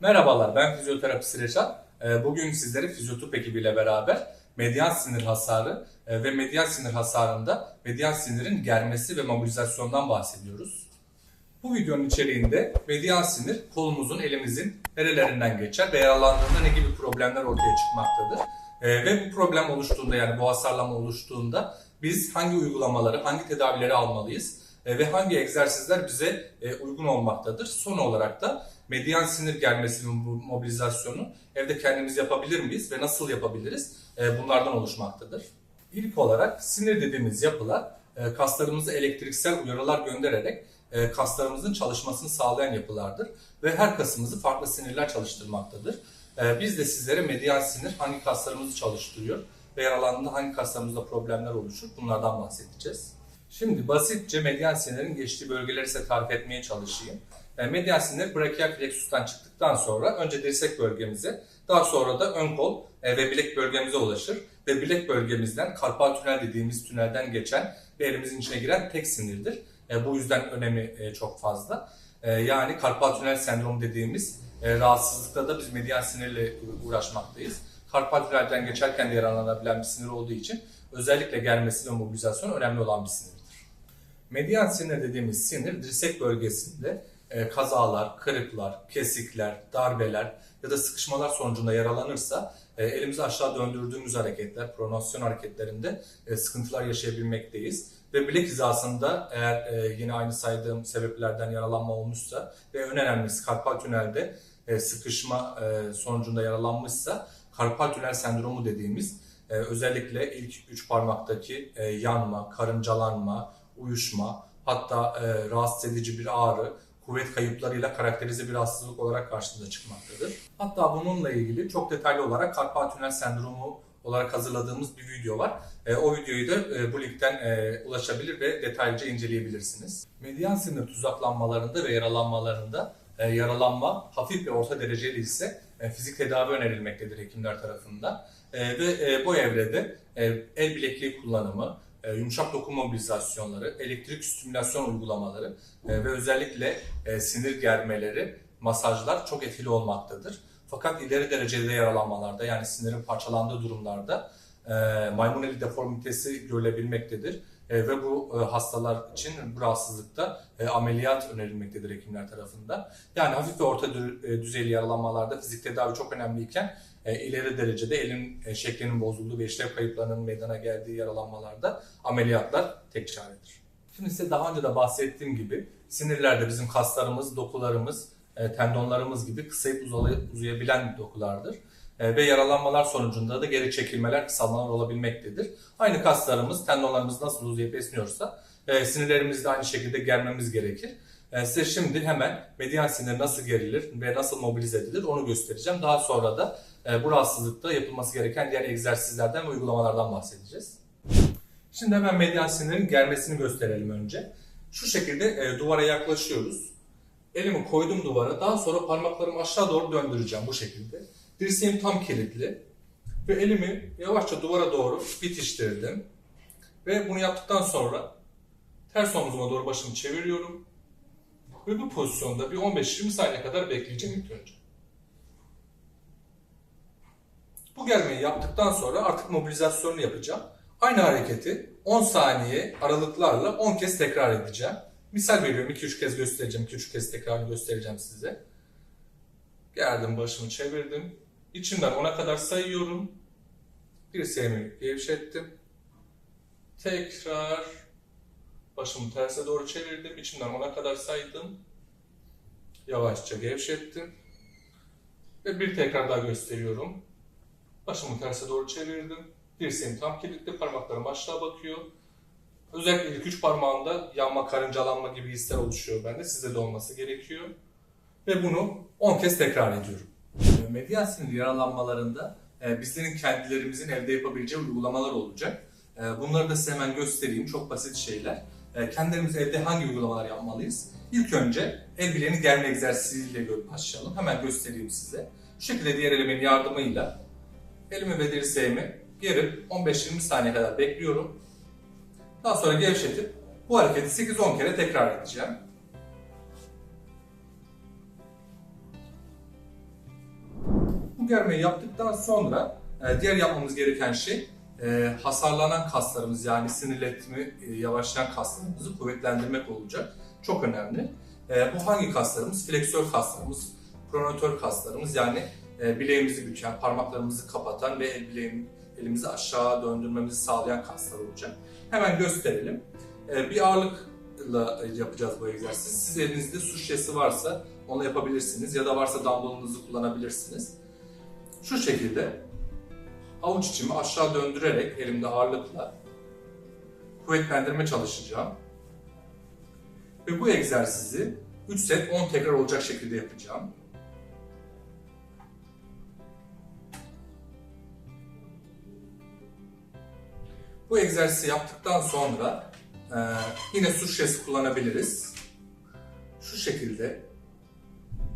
Merhabalar, ben fizyoterapist Reşat. Ee, Bugün sizlere Fizyotop ekibiyle beraber medyan sinir hasarı e, ve medyan sinir hasarında medyan sinirin germesi ve mobilizasyondan bahsediyoruz. Bu videonun içeriğinde medyan sinir kolumuzun, elimizin nerelerinden geçer ve yaralandığında ne gibi problemler ortaya çıkmaktadır. Ee, Ve bu problem oluştuğunda yani bu hasarlama oluştuğunda biz hangi uygulamaları, hangi tedavileri almalıyız e, ve hangi egzersizler bize e, uygun olmaktadır. Son olarak da medyan sinir germesi ve bu mobilizasyonu evde kendimiz yapabilir miyiz ve nasıl yapabiliriz? E, Bunlardan oluşmaktadır. İlk olarak sinir dediğimiz yapılar e, kaslarımıza elektriksel uyarılar göndererek e, kaslarımızın çalışmasını sağlayan yapılardır ve her kasımızı farklı sinirler çalıştırmaktadır. Biz de sizlere medyan sinir hangi kaslarımızı çalıştırıyor ve yaralandığında hangi kaslarımızda problemler oluşur bunlardan bahsedeceğiz. Şimdi basitçe medyan sinirin geçtiği bölgeleri size tarif etmeye çalışayım. E, Medyan sinir brachial plexus'tan çıktıktan sonra önce dirsek bölgemize, daha sonra da ön kol e, ve bilek bölgemize ulaşır ve bilek bölgemizden karpal tünel dediğimiz tünelden geçen ve elimizin içine giren tek sinirdir. E, Bu yüzden önemi e, çok fazla. Yani karpal tünel sendromu dediğimiz rahatsızlıkta da biz medyan sinirle uğraşmaktayız. Karpal tünelden geçerken de yararlanabilen bir sinir olduğu için özellikle gelmesi ve mobilizasyon önemli olan bir sinirdir. Medyan sinir dediğimiz sinir dirsek bölgesinde e, kazalar, kırıklar, kesikler, darbeler ya da sıkışmalar sonucunda yaralanırsa e, elimizi aşağı döndürdüğümüz hareketler, pronasyon hareketlerinde e, sıkıntılar yaşayabilmekteyiz. Ve bilek hizasında eğer e, yine aynı saydığım sebeplerden yaralanma olmuşsa ve en önemlisi karpal tünelde e, sıkışma e, sonucunda yaralanmışsa karpal tünel sendromu dediğimiz e, özellikle ilk üç parmaktaki e, yanma, karıncalanma, uyuşma, hatta e, rahatsız edici bir ağrı, kuvvet kayıplarıyla karakterize bir hastalık olarak karşımıza çıkmaktadır. Hatta bununla ilgili çok detaylı olarak karpal tünel sendromu olarak hazırladığımız bir video var. E, o videoyu da e, bu linkten e, ulaşabilir ve detaylıca inceleyebilirsiniz. Medyan sinir tuzaklanmalarında ve yaralanmalarında e, yaralanma hafif ve orta dereceli ise e, fizik tedavi önerilmektedir hekimler tarafından. E, ve e, bu evrede e, el bilekliği kullanımı, e, yumuşak doku mobilizasyonları, elektrik stimülasyon uygulamaları e, ve özellikle e, sinir germeleri, masajlar çok etkili olmaktadır. Fakat ileri derecede yaralanmalarda yani sinirin parçalandığı durumlarda e, maymun eli deformitesi görülebilmektedir. E, ve bu e, hastalar için bu rahatsızlıkta e, ameliyat önerilmektedir hekimler tarafından. Yani hafif ve orta dü- düzeyli yaralanmalarda fizik tedavi çok önemliyken e, ileri derecede elin şeklinin bozulduğu ve işlev kayıplarının meydana geldiği yaralanmalarda ameliyatlar tek çaredir. Şimdi size daha önce de bahsettiğim gibi sinirler de bizim kaslarımız, dokularımız, tendonlarımız gibi kısayıp uzay- uzayabilen dokulardır. E, ve yaralanmalar sonucunda da geri çekilmeler, kısalmalar olabilmektedir. Aynı kaslarımız, tendonlarımız nasıl uzayıp esniyorsa e, sinirlerimizi de aynı şekilde germemiz gerekir. E, size şimdi hemen medyan sinir nasıl gerilir ve nasıl mobilize edilir onu göstereceğim. Daha sonra da bu rahatsızlıkta yapılması gereken diğer egzersizlerden ve uygulamalardan bahsedeceğiz. Şimdi hemen medyan sinirin germesini gösterelim önce. Şu şekilde duvara yaklaşıyoruz. Elimi koydum duvara. Daha sonra parmaklarımı aşağı doğru döndüreceğim bu şekilde. Dirseğim tam kilitli. Ve elimi yavaşça duvara doğru bitiştirdim. Ve bunu yaptıktan sonra ters omzuma doğru başımı çeviriyorum. Ve bu pozisyonda bir 15-20 saniye kadar bekleyeceğim ilk önce. Bu germeyi yaptıktan sonra artık mobilizasyonu yapacağım. Aynı hareketi 10 saniye aralıklarla 10 kez tekrar edeceğim. Misal veriyorum 2-3 kez göstereceğim, 2-3 kez tekrarını göstereceğim size. Geldim başımı çevirdim. İçimden 10'a kadar sayıyorum. Dirseğimi gevşettim. Tekrar başımı terse doğru çevirdim. İçimden 10'a kadar saydım. Yavaşça gevşettim. Ve bir tekrar daha gösteriyorum. Başımı terse doğru çevirdim. Dirseğim tam kilitli, parmaklarım aşağı bakıyor. Özellikle ilk üç parmağımda yanma, karıncalanma gibi hisler oluşuyor bende. Sizde de olması gerekiyor. Ve bunu 10 kez tekrar ediyorum. E, Medyan sinir yaralanmalarında e, bizlerin kendilerimizin evde yapabileceği uygulamalar olacak. E, Bunları da size hemen göstereyim. Çok basit şeyler. E, Kendilerimiz evde hangi uygulamalar yapmalıyız? İlk önce el bileğini germe egzersiziyle başlayalım. Hemen göstereyim size. Şu şekilde diğer elimin yardımıyla elimi ve dirseğimi gerip 15-20 saniye kadar bekliyorum. Daha sonra gevşetip bu hareketi 8-10 kere tekrar edeceğim. Germeyi yaptıktan sonra e, diğer yapmamız gereken şey e, hasarlanan kaslarımız yani sinirletme e, yavaşlayan kaslarımızı kuvvetlendirmek olacak. Çok önemli. E, bu hangi kaslarımız? Fleksör kaslarımız, pronatör kaslarımız yani e, bileğimizi büken, parmaklarımızı kapatan ve el bileğin, elimizi aşağı döndürmemizi sağlayan kaslar olacak. Hemen gösterelim. E, bir ağırlıkla yapacağız bu egzersizi. Siz elinizde su şişesi varsa onu yapabilirsiniz ya da varsa dumbbellınızı kullanabilirsiniz. Şu şekilde avuç içimi aşağı döndürerek elimde ağırlıkla kuvvetlendirme çalışacağım. Ve bu egzersizi 3 set 10 tekrar olacak şekilde yapacağım. Bu egzersizi yaptıktan sonra e, yine su şişesi kullanabiliriz. Şu şekilde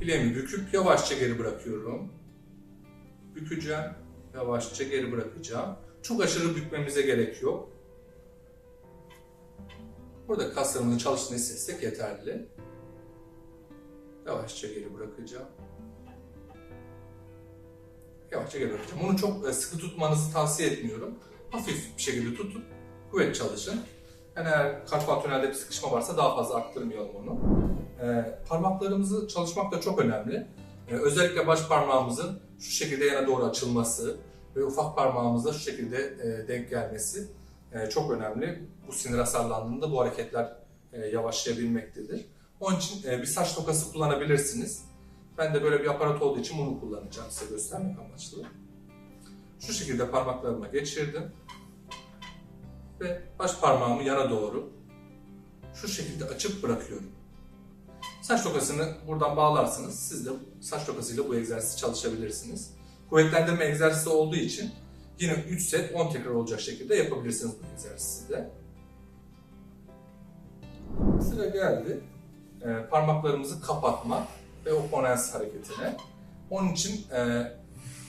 bileğimi büküp yavaşça geri bırakıyorum. Bükeceğim, yavaşça geri bırakacağım. Çok aşırı bükmemize gerek yok. Burada kaslarımızın çalıştığını hissetsek yeterli. Yavaşça geri bırakacağım. Yavaşça geri bırakacağım. Bunu çok e, sıkı tutmanızı tavsiye etmiyorum. Hafif bir şekilde tutun, kuvvet çalışın. Yani eğer karpal tünelde bir sıkışma varsa daha fazla arttırmayalım onu. Ee, parmaklarımızı çalışmak da çok önemli. Ee, özellikle baş parmağımızın şu şekilde yana doğru açılması ve ufak parmağımızda şu şekilde e, denk gelmesi e, çok önemli. Bu sinir hasarlandığında bu hareketler e, yavaşlayabilmektedir. Onun için bir saç tokası kullanabilirsiniz. Ben de böyle bir aparat olduğu için bunu kullanacağım size göstermek amaçlı. Şu şekilde parmaklarıma geçirdim. Ve baş parmağımı yana doğru şu şekilde açıp bırakıyorum. Saç tokasını buradan bağlarsınız. Siz de saç tokasıyla bu egzersizi çalışabilirsiniz. Kuvvetlendirme egzersizi olduğu için yine 3 set 10 tekrar olacak şekilde yapabilirsiniz bu egzersizi de. Sıra geldi. Ee, parmaklarımızı kapatma ve oponens hareketine. Onun için e,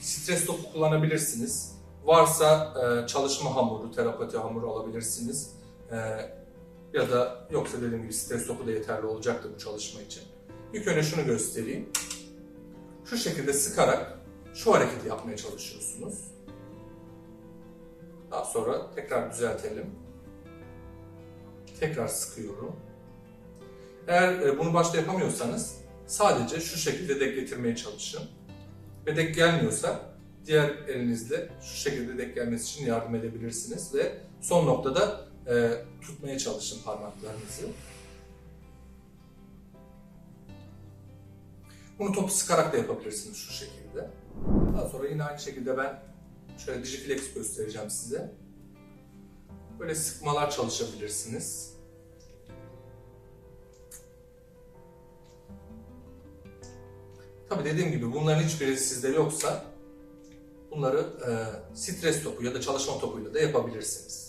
stres topu kullanabilirsiniz. Varsa e, çalışma hamuru, terapati hamuru alabilirsiniz. E, ya da yoksa dediğim gibi stres topu da yeterli olacaktır bu çalışma için. İlk önce şunu göstereyim. Şu şekilde sıkarak şu hareketi yapmaya çalışıyorsunuz. Daha sonra tekrar düzeltelim. Tekrar sıkıyorum. Eğer e, bunu başta yapamıyorsanız sadece şu şekilde denk getirmeye çalışın. Ve denk gelmiyorsa diğer elinizle şu şekilde denk gelmesi için yardım edebilirsiniz ve son noktada e, tutmaya çalışın parmaklarınızı. Bunu topu sıkarak da yapabilirsiniz şu şekilde. Daha sonra yine aynı şekilde ben şöyle digiflex göstereceğim size. Böyle sıkmalar çalışabilirsiniz. Tabi dediğim gibi bunların hiçbiri sizde yoksa bunları e, stres topu ya da çalışma topuyla da yapabilirsiniz.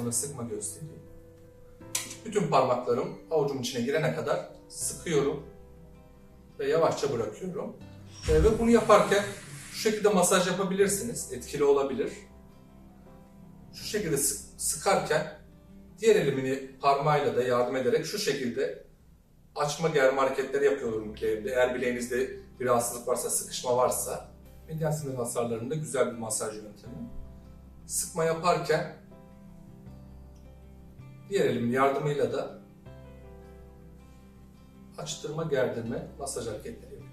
Hamurla sıkma göstereyim. Bütün parmaklarım avucumun içine girene kadar sıkıyorum ve yavaşça bırakıyorum. E, ve bunu yaparken şu şekilde masaj yapabilirsiniz. Etkili olabilir. Şu şekilde sık- sıkarken diğer elimini parmağıyla da yardım ederek şu şekilde açma germe hareketleri yapıyorum bileğimde. Eğer bileğinizde bir rahatsızlık varsa, sıkışma varsa medyan sinir hasarlarında güzel bir masaj yöntemi. Sıkma yaparken diğer elimin yardımıyla da açtırma, gerdirme, masaj hareketleri yapıyorum.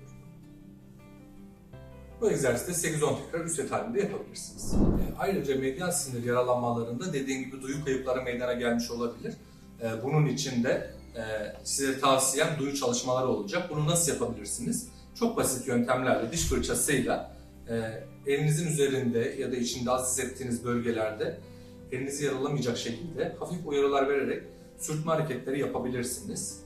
Bu egzersizi 8-10 tekrar üst set halinde yapabilirsiniz. E, Ayrıca medyan sinir yaralanmalarında dediğim gibi duyu kayıpları meydana gelmiş olabilir. E, Bunun için de e, size tavsiyem duyu çalışmaları olacak. Bunu nasıl yapabilirsiniz? Çok basit yöntemlerle diş fırçasıyla e, elinizin üzerinde ya da içinde az hissettiğiniz bölgelerde elinizi yaralamayacak şekilde hafif uyarılar vererek sürtme hareketleri yapabilirsiniz.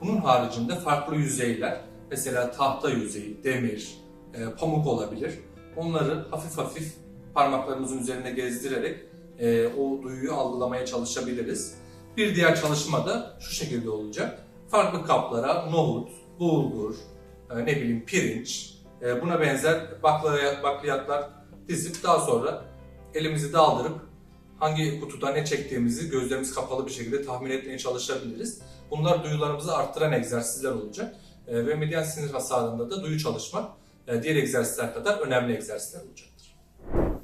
Bunun haricinde farklı yüzeyler, mesela tahta yüzeyi, demir, e, pamuk olabilir. Onları hafif hafif parmaklarımızın üzerine gezdirerek e, o duyuyu algılamaya çalışabiliriz. Bir diğer çalışma da şu şekilde olacak. Farklı kaplara nohut, bulgur, e, ne bileyim pirinç, e, buna benzer bakliyatlar dizip daha sonra elimizi daldırıp hangi kutuda ne çektiğimizi gözlerimiz kapalı bir şekilde tahmin etmeye çalışabiliriz. Bunlar duyularımızı arttıran egzersizler olacak. E, ve medyan sinir hasarında da duyu çalışmak e, diğer egzersizler kadar önemli egzersizler olacaktır.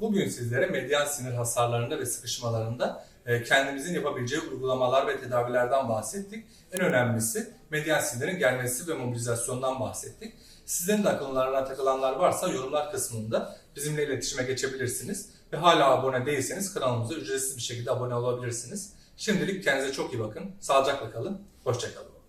Bugün sizlere medyan sinir hasarlarında ve sıkışmalarında e, kendimizin yapabileceği uygulamalar ve tedavilerden bahsettik. En önemlisi medyan sinirin gelmesi ve mobilizasyondan bahsettik. Sizlerin de akıllarına takılanlar varsa yorumlar kısmında bizimle iletişime geçebilirsiniz. Ve hala abone değilseniz kanalımıza ücretsiz bir şekilde abone olabilirsiniz. Şimdilik kendinize çok iyi bakın. Sağlıcakla kalın. Hoşçakalın.